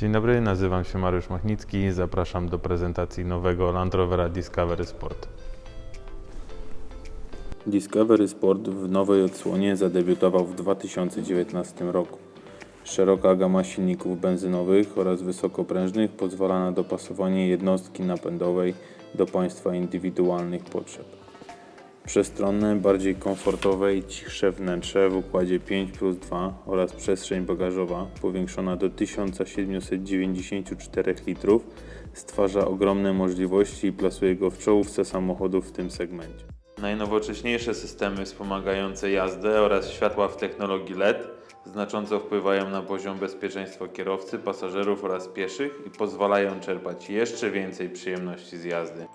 Dzień dobry, nazywam się Mariusz Machnicki i zapraszam do prezentacji nowego Land Rovera Discovery Sport. Discovery Sport w nowej odsłonie zadebiutował w 2019 roku. Szeroka gama silników benzynowych oraz wysokoprężnych pozwala na dopasowanie jednostki napędowej do Państwa indywidualnych potrzeb. Przestronne, bardziej komfortowe i cichsze wnętrze w układzie 5 plus 2 oraz przestrzeń bagażowa powiększona do 1794 litrów stwarza ogromne możliwości i plasuje go w czołówce samochodów w tym segmencie. Najnowocześniejsze systemy wspomagające jazdę oraz światła w technologii LED znacząco wpływają na poziom bezpieczeństwa kierowcy, pasażerów oraz pieszych i pozwalają czerpać jeszcze więcej przyjemności z jazdy.